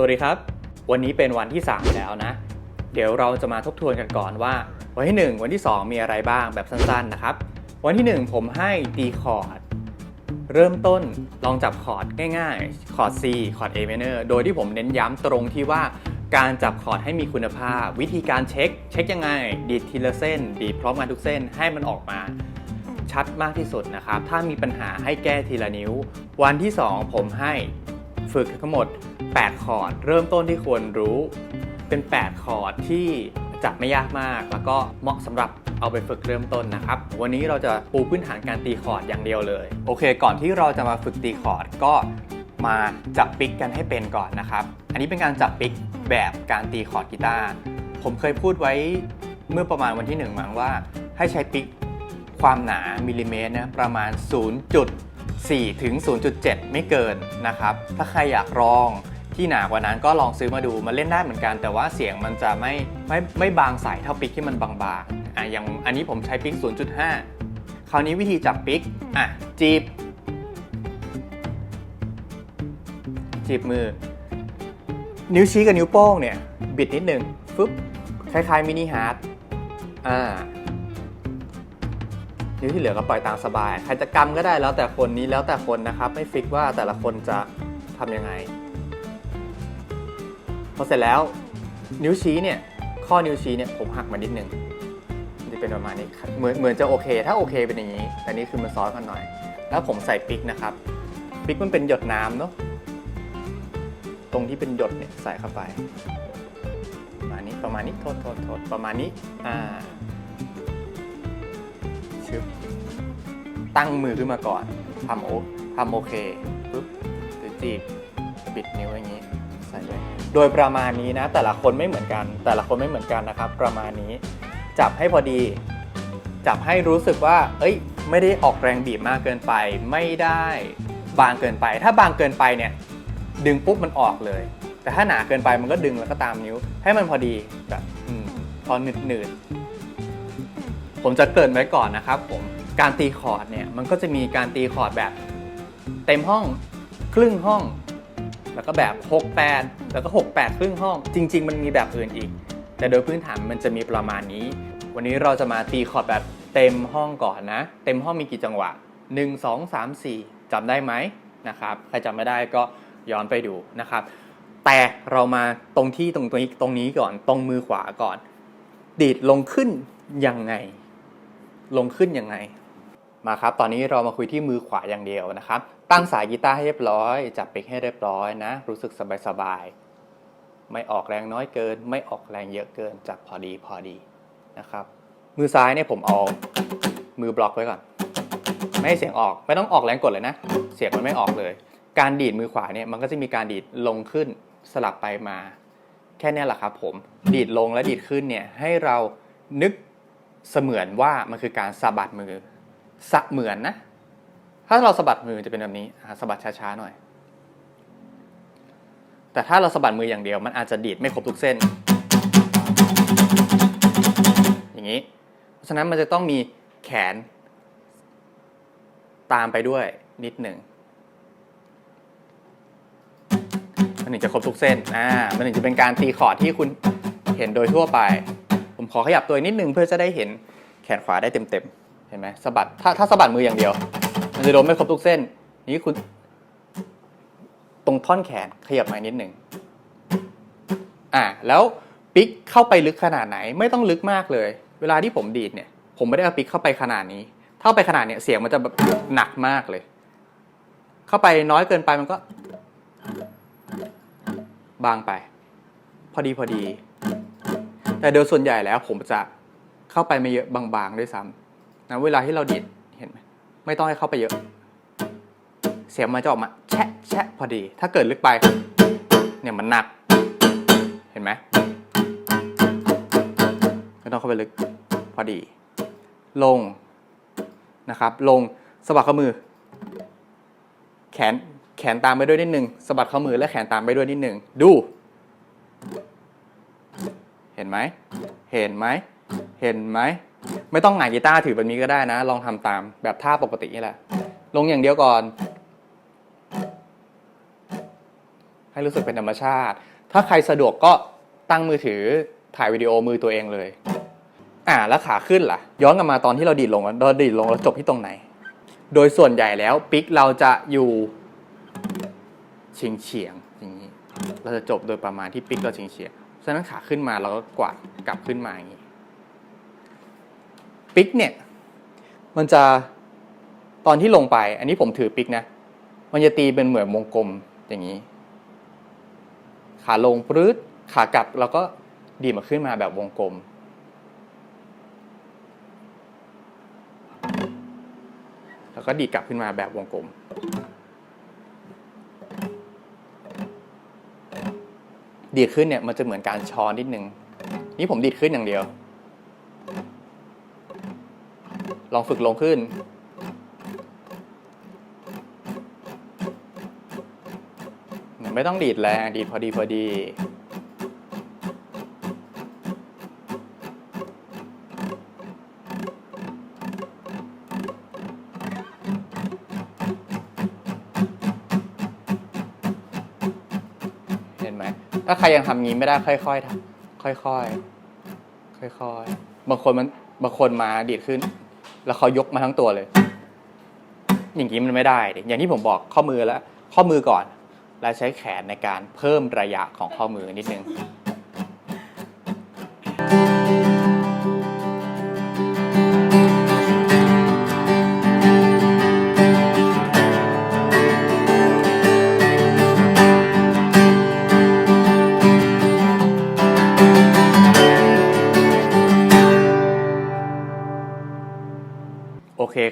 สวัสดีครับ วันนี้เป็นวันที่ 3 แล้วนะ เดี๋ยวเราจะมาทบทวนกันก่อนว่า วันที่ 1 วันที่ 2 มีอะไรบ้างแบบสั้นๆนะครับ วันที่ 1 ผมให้ตีคอร์ดเริ่มต้นลองจับคอร์ดง่ายๆ คอร์ด C คอร์ด A minor โดยที่ผมเน้นย้ำตรงที่ว่าการจับคอร์ดให้มีคุณภาพ วิธีการเช็ค เช็คยังไง ดีดทีละเส้น ดีดพร้อมกันทุกเส้นให้มันออกมาชัดมากที่สุดนะครับ ถ้ามีปัญหาให้แก้ทีละนิ้ว วันที่ 2 ผมให้ฝึกทั้งหมด 8 คอร์ด เริ่มต้นที่ควรรู้ เป็น 8 คอร์ดที่จับไม่ยากมาก แล้วก็เหมาะสำหรับเอาไปฝึกเริ่มต้นนะครับ วันนี้เราจะปูพื้นฐานการตีคอร์ดอย่างเดียวเลย โอเค ก่อนที่เราจะมาฝึกตีคอร์ดก็มาจับปิกกันให้เป็นก่อนนะครับ อันนี้เป็นการจับปิกแบบการตีคอร์ดกีตาร์ ผมเคยพูดไว้เมื่อประมาณวันที่หนึ่งมั้งว่า ให้ใช้ปิกความหนามิลลิเมตรนะประมาณ 0.4 ถึง 0.7 ไม่เกินนะครับ ถ้าใครอยากลอง ที่หนากว่านั้นก็ลองซื้อมาดูมันเล่นได้เหมือนกัน แต่ว่าเสียงมันจะไม่ไม่ไม่บางใสเท่าปิกที่มันบางๆอะอย่างอันนี้ผมใช้ปิก 0.5 คราวนี้วิธีจับปิกอะจีบ จีบมือ นิ้วชี้กับนิ้วโป้งเนี่ย บิดนิดหนึ่งฟึบคล้ายๆมินิฮาร์ดอ่านิ้วที่เหลือก็ปล่อยตามสบาย ใครจะกำก็ได้แล้วแต่คนนี้แล้วแต่คนนะครับ ไม่ฟิกว่าแต่ละคนจะทำยังไง พอเสร็จแล้วนิ้วชี้เนี่ยข้อนิ้วชี้เนี่ยผมหักมานิดนึงมันจะเป็นประมาณนี้เหมือนเหมือนจะโอเค ถ้าโอเคเป็นอย่างนี้ แต่นี่คือมันซ้อนกันหน่อย แล้วผมใส่ปิกนะครับปิกมันเป็นหยดน้ำเนาะตรงที่เป็นหยดเนี่ยใส่เข้าไปประมาณนี้ประมาณนี้โทษโทษโทษประมาณนี้อ่าชึบตั้งมือขึ้นมาก่อนทำโอทำโอเคปุ๊บหรือจีบบิดนิ้วอย่างนี้ใส่เลย ดยประมาณนี้นะ แต่ละคนไม่เหมือนกัน แต่ละคนไม่เหมือนกันนะครับ ประมาณนี้ จับให้พอดี จับให้รู้สึกว่า เอ้ย ไม่ได้ออกแรงบีบมากเกินไป ไม่ได้บางเกินไป ถ้าบางเกินไปเนี่ย ดึงปุ๊บมันออกเลย แต่ถ้าหนาเกินไปมันก็ดึงแล้วก็ตามนิ้ว ให้มันพอดีแบบอพอหนืดหนืดๆผมจะเกินไว้ก่อนนะครับผม การตีคอร์ดเนี่ย มันก็จะมีการตีคอร์ดแบบ เต็มห้อง ครึ่งห้อง แล้วก็แบบ 6 8 แล้วก็ 6 8 ครึ่งห้อง จริง ๆ มันมีแบบอื่นอีก แต่โดยพื้นฐานมันจะมีประมาณนี้ วันนี้เราจะมาตีคอร์ดแบบเต็มห้องก่อนนะ เต็มห้องมีกี่จังหวะ 1 2 3 4จำได้ไหมนะครับ ใครจำไม่ได้ก็ย้อนไปดูนะครับ แต่เรามาตรงที่ตรงนี้ตรงนี้ก่อน ตรงมือขวาก่อน ดีดลงขึ้นยังไง ลงขึ้นยังไง มาครับ ตอนนี้เรามาคุยที่มือขวาอย่างเดียวนะครับ ตั้งสายกีตาร์ให้เรียบร้อย จับเปกให้เรียบร้อยนะ รู้สึกสบายๆ ไม่ออกแรงน้อยเกิน ไม่ออกแรงเยอะเกิน จับพอดีพอดีนะครับ มือซ้ายเนี่ยผมเอามือบล็อกไว้ก่อน ไม่ให้เสียงออก ไม่ต้องออกแรงกดเลยนะ เสียงมันไม่ออกเลย การดีดมือขวาเนี่ยมันก็จะมีการดีดลงขึ้นสลับไปมา แค่นี้แหละครับผม ดีดลงและดีดขึ้นเนี่ยให้เรานึกเสมือนว่ามันคือการสะบัดมือ สะเหมือนนะ ถ้าเราสะบัดมือจะเป็นแบบนี้สะบัดช้าๆหน่อย แต่ถ้าเราสะบัดมืออย่างเดียว มันอาจจะดีดไม่ครบทุกเส้น อย่างนี้เพราะฉะนั้นมันจะต้องมีแขน ตามไปด้วยนิดหนึ่งมันถึงจะครบทุกเส้นอ่ามันถึงจะเป็นการตีคอร์ดที่คุณเห็นโดยทั่วไป ผมขอขยับตัวนิดนึงเพื่อจะได้เห็นแขนขวาได้เต็มๆเห็นไหมสะบัดถ้าถ้าสะบัดมืออย่างเดียว จะโดนไม่ครบทุกเส้น นี้คุณ ตรงท่อนแขนขยับมานิดหนึ่งอ่าแล้วปิกเข้าไปลึกขนาดไหน ไม่ต้องลึกมากเลย เวลาที่ผมดีดเนี่ย ผมไม่ได้เอาปิกเข้าไปขนาดนี้ ถ้าเอาไปขนาดเนี้ยเสียงมันจะแบบหนักมากเลย เข้าไปน้อยเกินไปมันก็ บางไป พอดีพอดี แต่โดยส่วนใหญ่แล้วผมจะเข้าไปไม่เยอะบางๆด้วยซ้ำนะเวลาที่เราดีด ไมไม่ต้องให้เข้าไปเยอะ เสียงมันจะออกมา แชะแชะพอดี ถ้าเกิดลึกไป เนี่ยมันหนัก เห็นไหมไม่ต้องเข้าไปลึกพอดี ลงนะครับ ลงสะบัดข้อมือ แขนแขนตามไปด้วยนิดนึงสะบัดข้อมือและแขนตามไปด้วยนิดนึงดู เห็นไหม เห็นไหม เห็นไหม ไม่ต้องหงายกีตาร์ถือแบบนี้ก็ได้นะ ลองทำตามแบบท่าปกตินี่แหละ ลงอย่างเดียวก่อน ให้รู้สึกเป็นธรรมชาติ ถ้าใครสะดวกก็ตั้งมือถือถ่ายวิดีโอมือตัวเองเลย อ่าแล้วขาขึ้นล่ะ ย้อนกลับมาตอนที่เราดีดลงเราดีดลงเราจบที่ตรงไหน โดยส่วนใหญ่แล้วปิกเราจะอยู่เฉียงเฉียงอย่างนี้ เราจะจบโดยประมาณที่ปิกเราเฉียงเฉียงฉะนั้นขาขึ้นมาเราก็กวาดกลับขึ้นมาอย่างนี้ ปิกเนี่ย มันจะตอนที่ลงไป อันนี้ผมถือปิกนะ มันจะตีเป็นเหมือนวงกลมอย่างนี้ ขาลงปรื๊ดขากลับเราก็ดีมาขึ้นมาแบบวงกลม แล้วก็ดีกลับขึ้นมาแบบวงกลม ดีขึ้นเนี่ยมันจะเหมือนการช้อนนิดนึง นี่ผมดีดขึ้นอย่างเดียว ลองฝึกลงขึ้น ไม่ต้องดีดแรงดีดพอดีพอดีเห็นไหมถ้าใครยังทำงี้ไม่ได้ค่อยๆทำค่อยๆค่อยๆบางคนมันบางคนมาดีดขึ้น แล้วเขายกมาทั้งตัวเลย อย่างนี้มันไม่ได้อย่างที่ผมบอกข้อมือแล้ว ข้อมือก่อน แล้วใช้แขนในการเพิ่มระยะของข้อมือนิดนึง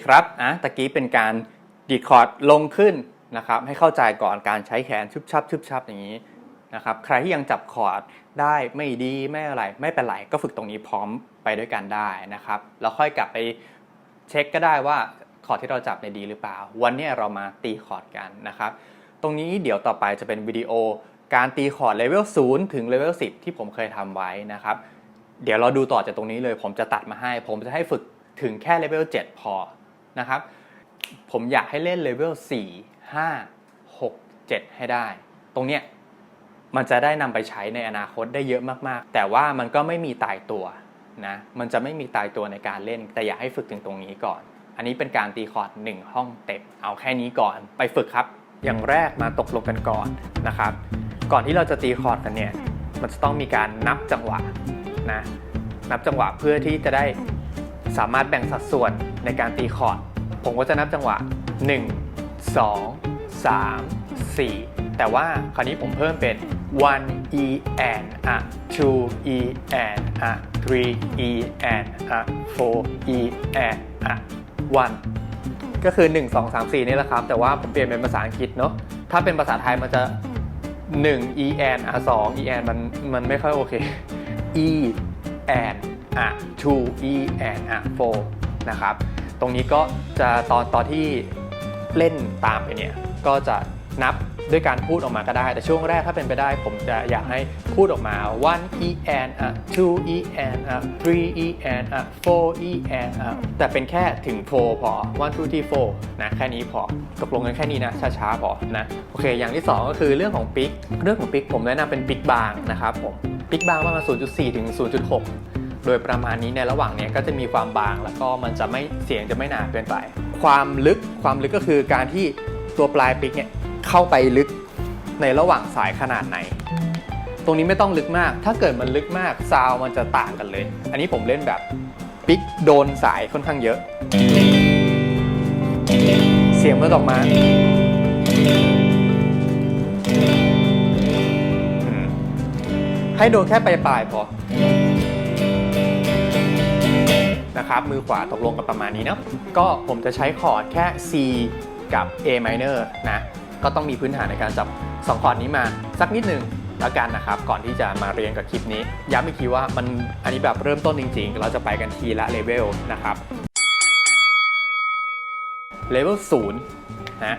ครับอะตะกี้เป็นการดีดคอร์ดลงขึ้นนะครับ ให้เข้าใจก่อนการใช้แขนชุบชับชุบชับอย่างนี้นะครับ ใครที่ยังจับคอร์ดได้ไม่ดีไม่อะไร ไม่เป็นไรก็ฝึกตรงนี้พร้อมไปด้วยกันได้นะครับแล้วค่อยกลับไปเช็คก็ได้ว่าคอร์ดที่เราจับในดีหรือเปล่า วันนี้เรามาตีคอร์ดกันนะครับ ตรงนี้เดี๋ยวต่อไปจะเป็นวิดีโอการตีคอร์ดเลเวล0ถึงเลเวล10 ที่ผมเคยทำไว้นะครับ เดี๋ยวเราดูต่อจากตรงนี้เลย ผมจะตัดมาให้ ผมจะให้ฝึกถึงแค่เลเวล7พอ นะครับ ผมอยากให้เล่นเลเวล4 5 6 7 ให้ได้ ตรงเนี้ยมันจะได้นำไปใช้ในอนาคตได้เยอะมากๆ แต่ว่ามันก็ไม่มีตายตัวนะ มันจะไม่มีตายตัวในการเล่น แต่อยากให้ฝึกถึงตรงนี้ก่อน อันนี้เป็นการตีคอร์ด1ห้องเต็ม เอาแค่นี้ก่อน ไปฝึกครับ อย่างแรกมาตกลงกันก่อนนะครับ ก่อนที่เราจะตีคอร์ดกันเนี่ย มันจะต้องมีการนับจังหวะนะ นับจังหวะเพื่อที่จะได้สามารถแบ่งสัดส่วน ในการตีคอร์ด ผมก็จะนับจังหวะ 1 2 3 4 แต่ว่าคราวนี้ผมเพิ่มเป็น1 e and a 2 e and a 3 e and a 4 e and a 1ก็คือ 1 2 3 4 นี่แหละครับ แต่ว่าผมเปลี่ยนเป็นภาษาอังกฤษเนาะถ้าเป็นภาษาไทยมันจะ 1 e and a 2 e and มันมันไม่ค่อยโอเค e and a 2 e and a 4นะครับ ตรงนี้ก็จะตอนตอนที่เล่นตามไปเนี่ยก็จะนับด้วยการพูดออกมาก็ได้ แต่ช่วงแรกถ้าเป็นไปได้ ผมจะอยากให้พูดออกมา1 e and a 2 e and a 3 e and a 4 e and a แต่เป็นแค่ถึง4พอ1 2 3 4นะแค่นี้พอตกลงกันแค่นี้นะ ช้าๆพอนะโอเค อย่างที่ 2 ก็คือเรื่องของปิกเรื่องของปิกผมแนะนำเป็นปิกบางนะครับผมปิกบางประมาณ0.4 ถึง 0.6 โดยประมาณนี้ในระหว่างนี้ก็จะมีความบางแล้วก็มันจะไม่เสียงจะไม่หนาเกินไป ความลึกความลึกก็คือการที่ตัวปลายปิกเนี่ยเข้าไปลึกในระหว่างสายขนาดไหน ตรงนี้ไม่ต้องลึกมาก ถ้าเกิดมันลึกมากซาวมันจะต่างกันเลย อันนี้ผมเล่นแบบปิกโดนสายค่อนข้างเยอะ เสียงมันออกมาให้โดนแค่ปลายๆพอ นะครับ มือขวาตกลงกันประมาณนี้เนาะก็ผมจะใช้คอร์ดแค่ C กับ A minor นะ ก็ต้องมีพื้นฐานในการจับ2คอร์ดนี้มาสักนิดหนึ่งแล้วกันนะครับ ก่อนที่จะมาเรียนกับคลิปนี้ ย้ำอีกทีว่ามันอันนี้แบบเริ่มต้นจริง ๆ เราจะไปกันทีละเลเวลนะครับเลเวล0นะ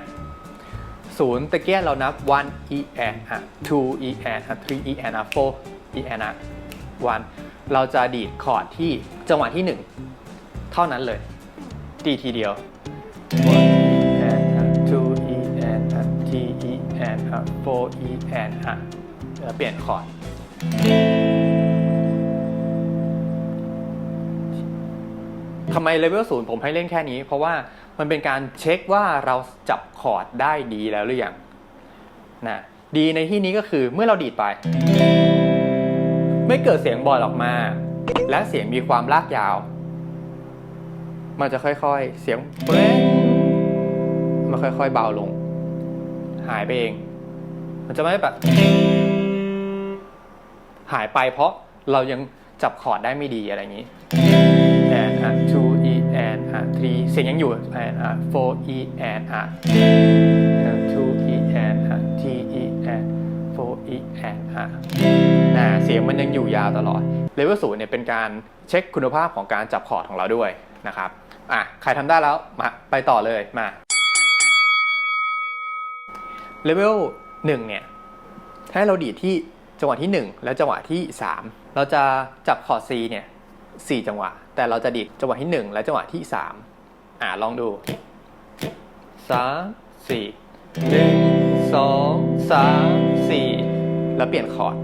ศูนย์ตะเกียเรานับ1 e and อะ2 e and อะ3 e and อะ4 e and อะ1 เราจะดีดคอร์ดที่จังหวะที่ 1 เท่านั้นเลย ดีทีเดียว1 and 2 e and 3 e and for e and อะแล้วเปลี่ยนคอร์ดทำไมเลเวลศูนย์ผมให้เล่นแค่นี้ เพราะว่ามันเป็นการเช็คว่าเราจับคอร์ดได้ดีแล้วหรือยังนะดีในที่นี้ก็คือเมื่อเราดีดไป ไม่เกิดเสียงบอลออกมา และเสียงมีความลากยาว มันจะค่อยๆ เสียงเป้งมันค่อยๆ เบาลง หายไปเอง มันจะไม่แบบหายไปเพราะเรายังจับคอร์ดได้ไม่ดีอะไรอย่างนี้ and a two e and a three เสียงยังอยู่ and a four e and a two e and a นะเสียงมันยังอยู่ยาวตลอดเลเวลศูนย์เนี่ยเป็นการเช็คคุณภาพของการจับคอร์ดของเราด้วยนะครับอะใครทำได้แล้วมาไปต่อเลยมาเลเวลหนึ่งเนี่ยให้เราดีดที่จังหวะที่ 1 และจังหวะที่ 3 เราจะจับคอร์ด C เนี่ย4จังหวะ แต่เราจะดีดจังหวะที่ 1 และจังหวะที่ 3 อ่าลองดู 3 4 1 2 3 4 แล้วเปลี่ยนคอร์ด1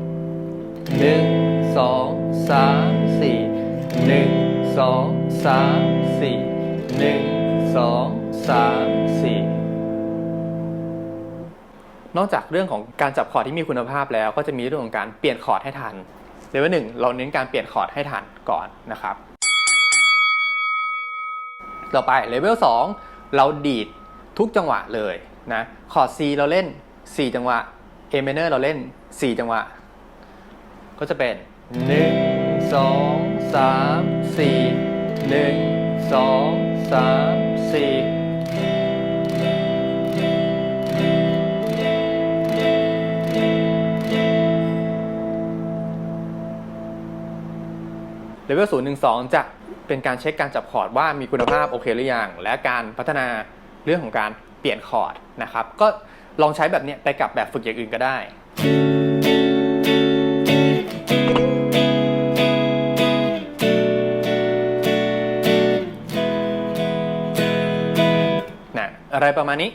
2 3 4 1 2 3 4 1 2 3 4นอกจากเรื่องของการจับคอร์ดที่มีคุณภาพแล้ว ก็จะมีเรื่องของการเปลี่ยนคอร์ดให้ทันเลเวลหนึ่งเราเน้นการเปลี่ยนคอร์ดให้ทันก่อนนะครับ ต่อไปเลเวล2เราดีดทุกจังหวะเลยนะคอร์ด C เราเล่น 4 จังหวะ A minor เราเล่น 4 จังหวะ ก็จะเป็น 1 2 3 4 1 2 3 4เลเวล0 1 2จะเป็นการเช็คการจับคอร์ดว่ามีคุณภาพโอเคหรือยัง และการพัฒนาเรื่องของการเปลี่ยนคอร์ดนะครับ ก็ ลองใช้แบบเนี้ยไปกับแบบฝึกอย่างอื่นก็ได้ นะอะไรประมาณนี้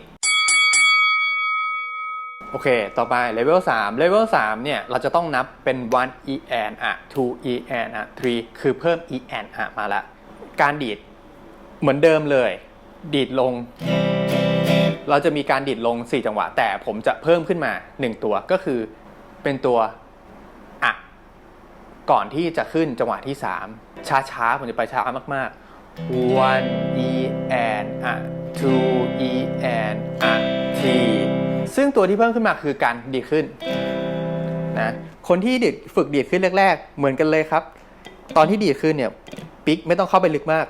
โอเค ต่อไปเลเวล3เลเวล3เนี่ย เราจะต้องนับเป็น 1 e and อะ2 e and อะ3คือเพิ่ม e and อะมาละ การดีดเหมือนเดิมเลย ดีดลง เราจะมีการดีดลง 4 จังหวะ แต่ผมจะเพิ่มขึ้นมา 1 ตัวก็คือเป็นตัวอะก่อนที่จะขึ้นจังหวะที่ 3 ช้าๆ ผมจะไปช้ามากๆ one e and อะ two e and อะ t ซึ่งตัวที่เพิ่มขึ้นมาคือการดีดขึ้นนะคนที่ดีดฝึกดีดขึ้นแรก ๆ เหมือนกันเลยครับ ตอนที่ดีดขึ้นเนี่ย ปิกไม่ต้องเข้าไปลึกมาก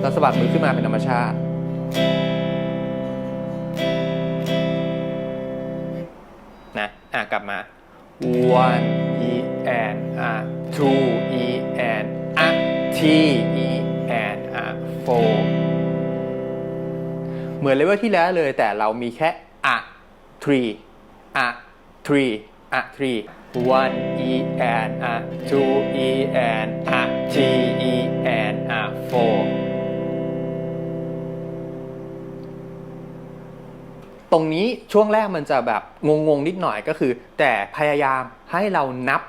เราสะบัดมือขึ้นมาเป็นธรรมชาติ one e and a two e and a t e and a four เหมือนเลเวลที่แล้วเลยแต่เรามีแค่ a three a three a three one e and a two e and a t e ตรงนี้ช่วงแรกมันจะแบบงงๆนิดหน่อยก็คือ แต่พยายามให้เรานับ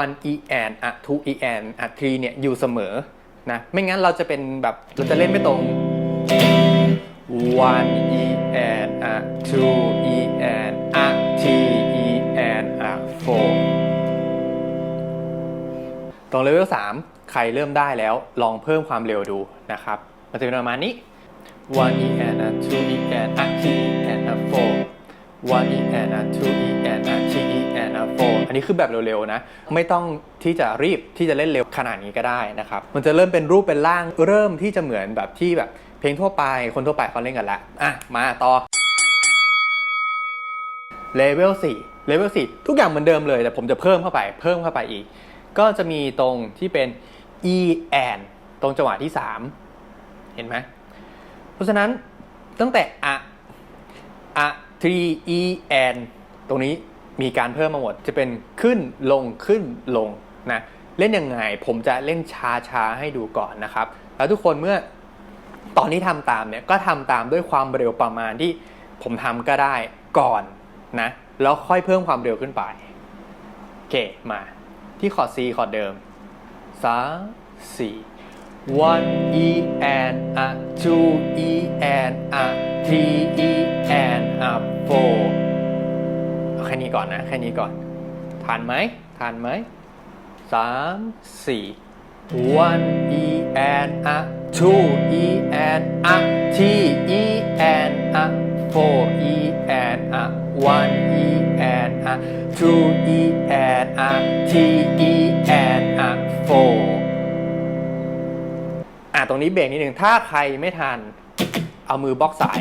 one e and a two e and a three เนี่ยอยู่เสมอนะไม่งั้นเราจะเป็นแบบเราจะเล่นไม่ตรง one e and a two e and a t e and a four ตรงเลเวล3ใครเริ่มได้แล้วลองเพิ่มความเร็วดูนะครับ มันจะเป็นประมาณนี้ one e and a two e and a t e and a four one e and a two e and a t e and a four อันนี้คือแบบเร็วๆนะ ไม่ต้องที่จะรีบที่จะเล่นเร็วขนาดนี้ก็ได้นะครับ มันจะเริ่มเป็นรูปเป็นร่างเริ่มที่จะเหมือนแบบที่แบบเพลงทั่วไปคนทั่วไปเขาเล่นกันละอะมาต่อเลเวล4เลเวล4ทุกอย่างเหมือนเดิมเลยแต่ผมจะเพิ่มเข้าไปเพิ่มเข้าไปอีก ก็จะมีตรงที่เป็น e and ตรงจังหวะที่ 3 เห็นไหม เพราะฉะนั้นตั้งแต่ a a 3 e and ตรงนี้มีการเพิ่มมาหมด จะเป็นขึ้นลงขึ้นลงนะเล่นยังไงผมจะเล่นช้าๆให้ดูก่อนนะครับ แล้วทุกคนเมื่อตอนที่ทำตามเนี่ยก็ทำตามด้วยความเร็วประมาณที่ผมทำก็ได้ก่อนนะแล้วค่อยเพิ่มความเร็วขึ้นไปโอเคมาที่คอร์ด C คอร์ดเดิมสามสี่ one E and a two E and a three E and a four แค่นี้ก่อนนะ แค่นี้ก่อนทันไหมทันไหมสามสี่ one E and a two E and a three E and a four E and a one E and a two E and a three E and ตรงนี้เบรกนิดหนึ่งถ้าใครไม่ทันเอามือบล็อกสาย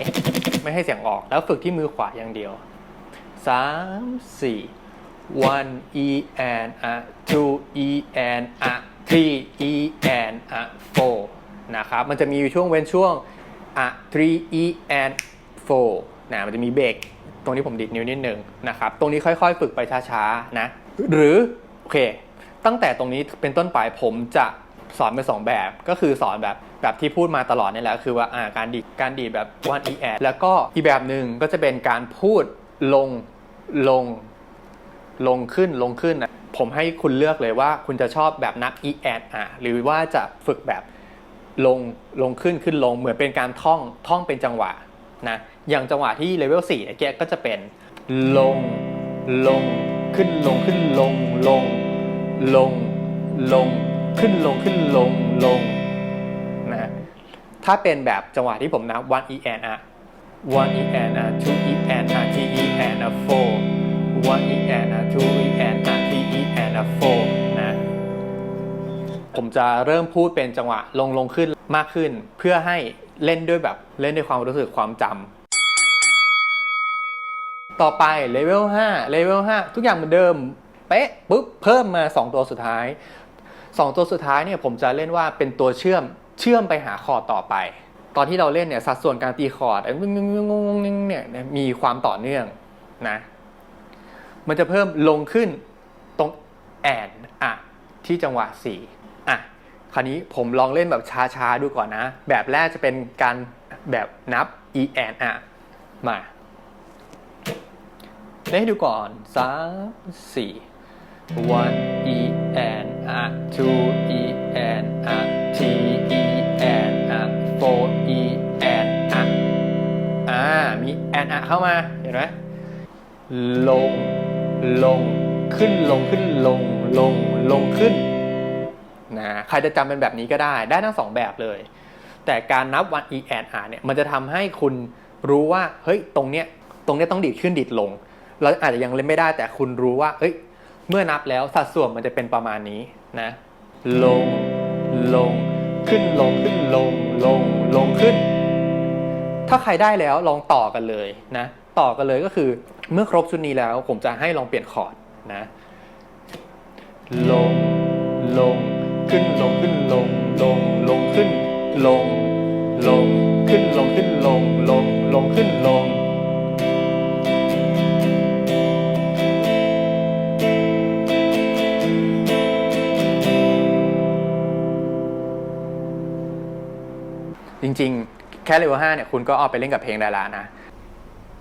ไม่ให้เสียงออก แล้วฝึกที่มือขวาอย่างเดียวสามสี่ one e and a two e and a three e and a four นะครับ มันจะมีช่วงเว้นช่วง a three e and four นะมันจะมีเบรกตรงนี้ผมดิดนิ้วนิดนึงนะครับ ตรงนี้ค่อยๆ ฝึกไปช้าๆนะ หรือ โอเค ตั้งแต่ตรงนี้เป็นต้นไปผมจะ สอนเป็นสองแบบก็คือสอนแบบแบบที่พูดมาตลอดนี่แหละคือว่าการดีดการดีดแบบ one e a แล้วก็อีกแบบหนึ่งก็จะเป็นการพูดลงลงลงขึ้นลงขึ้นนะผมให้คุณเลือกเลยว่าคุณจะชอบแบบนับ e a อะหรือว่าจะฝึกแบบลงลงขึ้นขึ้นลงเหมือนเป็นการท่องท่องเป็นจังหวะนะอย่างจังหวะที่เลเวล4ี่แกก็จะเป็นลงลงขึ้นลงขึ้นลงลงลงลง ขึ้นลงขึ้นลงลงนะถ้าเป็นแบบจังหวะที่ผมนับ one e and อะ one e and อะ two e and อะ three e and อะ four one e and อะ two e and อะ three e and อะ four นะผมจะเริ่มพูดเป็นจังหวะลงลงขึ้นมากขึ้น เพื่อให้เล่นด้วยแบบเล่นด้วยความรู้สึกความจำต่อไปเลเวล5เลเวล5ทุกอย่างเหมือนเดิม เป๊ะปุ๊บ เพิ่มมา 2 ตัวสุดท้าย 2 ตัวสุดท้ายเนี่ยผมจะเล่นว่าเป็นตัวเชื่อมเชื่อมไปหาคอร์ดต่อไป ตอนที่เราเล่นเนี่ยสัดส่วนการตีคอร์ดไอ้งงงงงงเนี่ยมีความต่อเนื่องนะมันจะเพิ่มลงขึ้นตรงแอนอะที่จังหวะ4อะคราวนี้ผมลองเล่นแบบช้าๆดูก่อนนะ แบบแรกจะเป็นการแบบนับ e and อะมาเล่นให้ดูก่อนสามสี่ one e and a two e and a t e and a four e and a อ่ามี and a เข้ามา เห็นไหมลง ลง ขึ้นลงขึ้นลง ลง ลงขึ้นนะใครจะจำเป็นแบบนี้ก็ได้ ได้ทั้งสองแบบเลย แต่การนับ one e and r เนี่ย มันจะทำให้คุณรู้ว่า เฮ้ย ตรงเนี้ย ตรงเนี้ยต้องดีดขึ้นดีดลง เราอาจจะยังเล่นไม่ได้ แต่คุณรู้ว่า เฮ้ย เมื่อนับแล้วสัดส่วนมันจะเป็นประมาณนี้นะ ลง ลง ขึ้นลงขึ้นลง ลง ลงขึ้น ถ้าใครได้แล้วลองต่อกันเลยนะ ต่อกันเลยก็คือเมื่อครบชุดนี้แล้วผมจะให้ลองเปลี่ยนคอร์ดนะ ลง ลง ขึ้นลงขึ้นลง ลง ลงขึ้น ลง ริง ๆ แค่เลเวล5เนี่ยคุณก็เอาไปเล่นกับเพลงได้ล้วนะ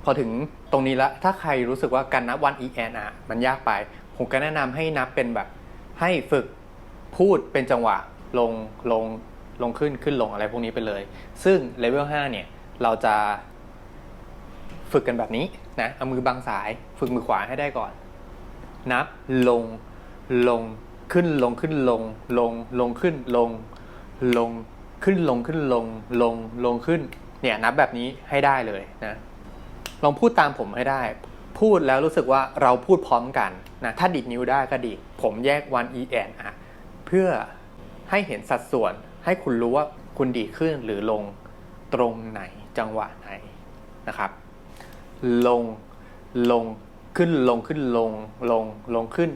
พอถึงตรงนี้แล้วถ้าใครรู้สึกว่าการนับวัน e n อะมันยากไป ผมก็แนะนำให้นับเป็นแบบให้ฝึกพูดเป็นจังหวะลงลงลงขึ้นขึ้นลงอะไรพวกนี้ไปเลย ซึ่งเลเวล5เนี่ย เราจะฝึกกันแบบนี้นะเอามือบังสาย ฝึกมือขวาให้ได้ก่อน นับลงลงขึ้นลงขึ้นลงลงลงขึ้นลงลง ขึ้นลงขึ้นลงลงลงขึ้น เนี่ยนับแบบนี้ให้ได้เลยนะลองพูดตามผมให้ได้ พูดแล้วรู้สึกว่าเราพูดพร้อมกันนะถ้าดิดนิ้วได้ก็ดี ผมแยก one e n อะเพื่อให้เห็นสัดส่วนให้คุณรู้ว่าคุณดีขึ้นหรือลงตรงไหนจังหวะไหนนะครับ ลงลงขึ้นลงขึ้นลงลงลงขึ้น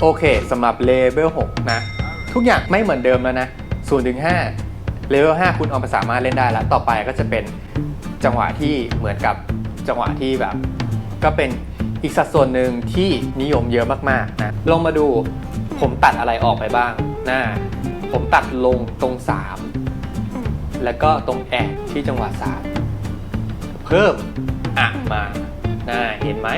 โอเคสำหรับเลเวล6นะ ทุกอย่างไม่เหมือนเดิมแล้วนะ0ถึง5เลเวล5คุณเอาไปสามารถเล่นได้แล้ว ต่อไปก็จะเป็นจังหวะที่เหมือนกับจังหวะที่แบบ ก็เป็นอีกสัดส่วนหนึ่งที่นิยมเยอะมากๆนะลองมาดูผมตัดอะไรออกไปบ้างนะผมตัดลงตรง 3 แล้วก็ตรงแอกที่จังหวะ3เพิ่ม อะมานะเห็นไหม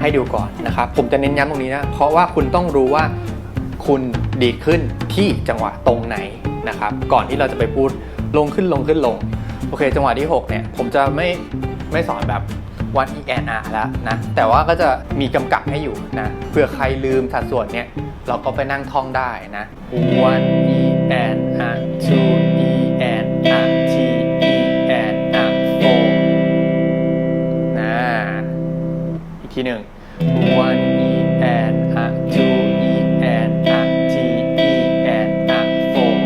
ให้ดูก่อนนะครับ ผมจะเน้นย้ำตรงนี้นะ เพราะว่าคุณต้องรู้ว่าคุณดีขึ้นที่จังหวะตรงไหนนะครับ ก่อนที่เราจะไปพูดลงขึ้นลงขึ้นลง โอเค จังหวะที่ 6 เนี่ย ผมจะไม่ไม่สอนแบบ one e n r แล้วนะ แต่ว่าก็จะมีกำกับให้อยู่นะ เผื่อใครลืมสัดส่วนเนี่ย เราก็ไปนั่งท่องได้นะ one e n r two e n r ทีหนึ่ง one e n r two e n r t e n r four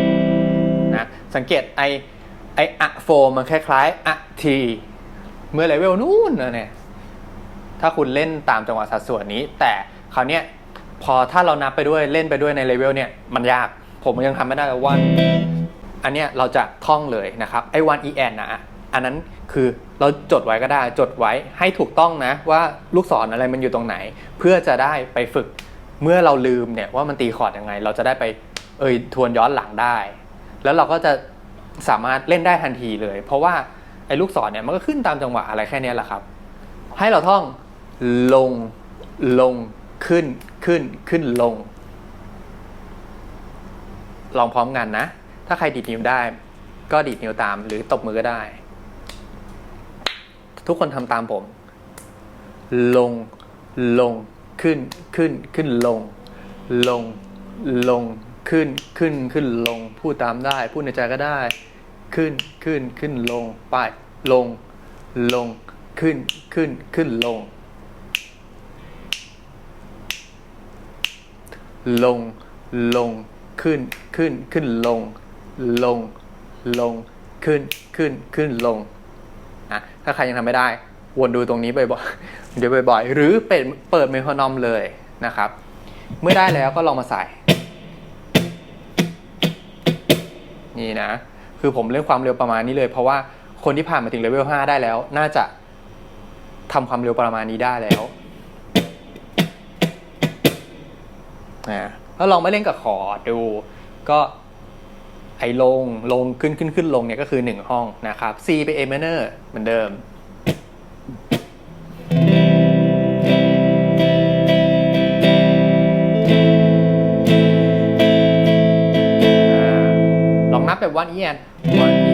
นะสังเกตไอไออะโฟมันคล้ายๆอะทีเมื่อเลเวลนู้นนะเนี่ยถ้าคุณเล่นตามจังหวะสัดส่วนนี้ แต่คราวเนี้ยพอถ้าเรานับไปด้วยเล่นไปด้วยในเลเวลเนี่ยมันยากผมยังทำไม่ได้วันอันเนี้ยเราจะท่องเลยนะครับไอ้วัน en นะอันนั้น คือเราจดไว้ก็ได้จดไว้ให้ถูกต้องนะว่าลูกศรอะไรมันอยู่ตรงไหน เพื่อจะได้ไปฝึกเมื่อเราลืมเนี่ยว่ามันตีคอร์ดยังไง เราจะได้ไปเอ่ยทวนย้อนหลังได้ แล้วเราก็จะสามารถเล่นได้ทันทีเลย เพราะว่าไอ้ลูกศรเนี่ยมันก็ขึ้นตามจังหวะอะไรแค่นี้แหละครับ ให้เราท่องลงลงขึ้นขึ้นขึ้นลง ลองพร้อมกันนะ ถ้าใครดีดนิ้วได้ ก็ดีดนิ้วตามหรือตบมือก็ได้ ทุกคนทำตามผม ลงลงขึ้นขึ้นขึ้นลง ลงลงขึ้นขึ้นขึ้นลง พูดตามได้พูดในใจก็ได้ ขึ้นขึ้นขึ้นลงไปลง ลงขึ้นขึ้นขึ้นลง ลงลงขึ้นขึ้นขึ้นลง ลงลงขึ้นขึ้นขึ้นลง อะถ้าใครยังทำไม่ได้วนดูตรงนี้บ่อยๆเดี๋ยวบ่อย ๆ หรือเปิดเปิดเมโทรนอมเลยนะครับ เมื่อได้แล้วก็ลองมาใส่ นี่นะ คือผมเล่นความเร็วประมาณนี้เลย เพราะว่าคนที่ผ่านมาถึงเลเวล5ได้แล้ว น่าจะทำความเร็วประมาณนี้ได้แล้วนะแล้วลองมาเล่นกับคอร์ดดูก็ อ้ลงลงขึ้นขึ้นขึ้นลงเนี่ยก็คือ 1 ห้องนะครับ C ไป A minor เหมือนเดิม ลองนับแบบ one e n one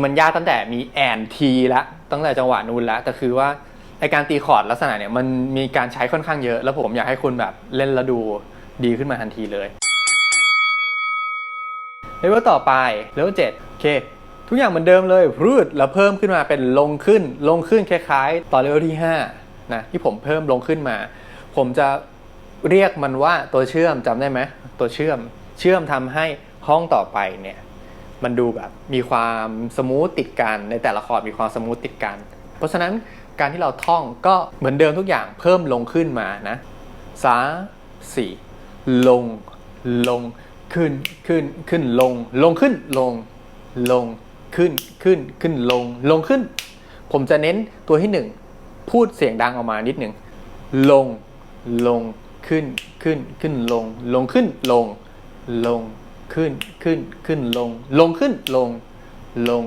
งๆมันยากตั้งแต่มีแอนทีละตั้งแต่จังหวะนู้นแล้วแต่คือว่าไอการตีคอร์ดลักษณะเนี่ยมันมีการใช้ค่อนข้างเยอะ แล้วผมอยากให้คุณแบบเล่นแล้วดูดีขึ้นมาทันทีเลยเลเวลต่อไปเลเวลเจ็ดโอเค ทุกอย่างเหมือนเดิมเลยรูดแล้วเพิ่มขึ้นมาเป็นลงขึ้น ลงขึ้นคล้ายๆ ตอนเลเวลที่5นะที่ผมเพิ่มลงขึ้นมา ผมจะเรียกมันว่าตัวเชื่อมจำได้ไหมตัวเชื่อมเชื่อมทำให้ห้องต่อไปเนี่ย มันดูแบบมีความสมูทติดกันในแต่ละคอร์ดมีความสมูทติดกัน เพราะฉะนั้นการที่เราท่องก็เหมือนเดิมทุกอย่างเพิ่มลงขึ้นมานะสาสี่ลง ลง ขึ้น ขึ้น ขึ้น ลง ลงขึ้น ลง ลง ขึ้น ขึ้น ขึ้น ลง ลงขึ้น ผมจะเน้นตัวที่หนึ่ง พูดเสียงดังออกมานิดหนึ่ง ลง ลง ขึ้น ขึ้น ขึ้น ลง ลงขึ้น ลง ลง ขึ้นขึ้นขึ้นลง ลงขึ้นลง ลง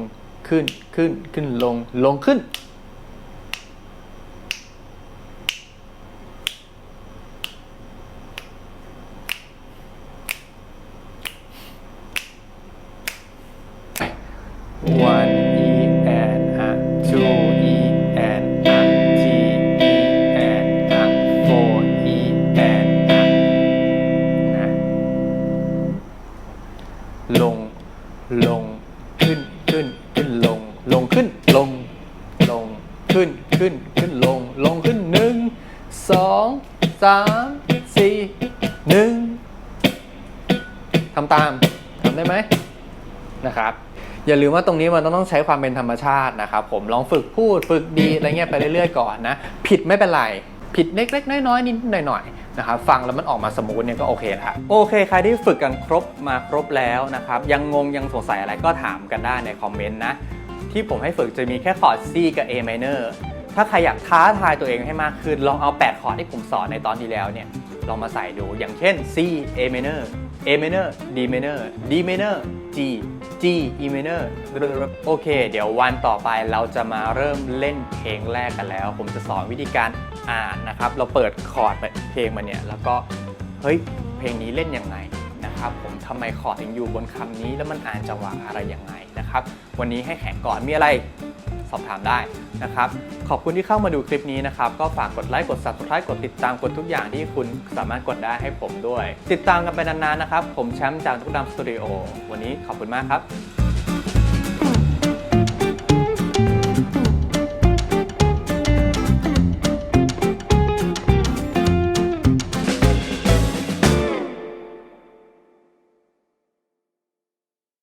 ขึ้นขึ้นขึ้นลง ลงขึ้น อย่าลืมว่าตรงนี้มันต้องใช้ความเป็นธรรมชาตินะครับผมลองฝึกพูดฝึกดีอะไรเงี้ยไปเรื่อยๆก่อนนะผิดไม่เป็นไรผิดเล็ก ๆ น้อยๆนิดหน่อยๆนะครับฟังแล้วมันออกมาสมูทเนี่ยก็โอเคละโอเค ใครที่ฝึกกันครบมาครบแล้วนะครับ ยังงงยังสงสัยอะไรก็ถามกันได้ในคอมเมนต์นะ ที่ผมให้ฝึกจะมีแค่คอร์ด C กับ A minor ถ้าใครอยากท้าทายตัวเองให้มากขึ้น ลองเอา 8 คอร์ดที่ผมสอนในตอนที่แล้วเนี่ย ลองมาใส่ดูอย่างเช่น C A minor A minor D minor D minor G G E minor โอเค เดี๋ยววันต่อไปเราจะมาเริ่มเล่นเพลงแรกกันแล้ว ผมจะสอนวิธีการอ่านนะครับ เราเปิดคอร์ดเพลงมาเนี่ย แล้วก็ เฮ้ย เพลงนี้เล่นยังไงนะครับ ผมทำไมคอร์ดถึงอยู่บนคำนี้ แล้วมันอ่านจังหวะอะไรยังไงนะครับ วันนี้ให้แข่งก่อนมีอะไร สอบถามได้นะครับ ขอบคุณที่เข้ามาดูคลิปนี้นะครับ ก็ฝากกดไลค์ กด subscribe กดติดตามกดทุกอย่างที่คุณสามารถกดได้ให้ผมด้วย ติดตามกันไปนานๆนะครับ ผมแชมป์จากทุกดำสตูดิโอ วันนี้ขอบคุณมากครับ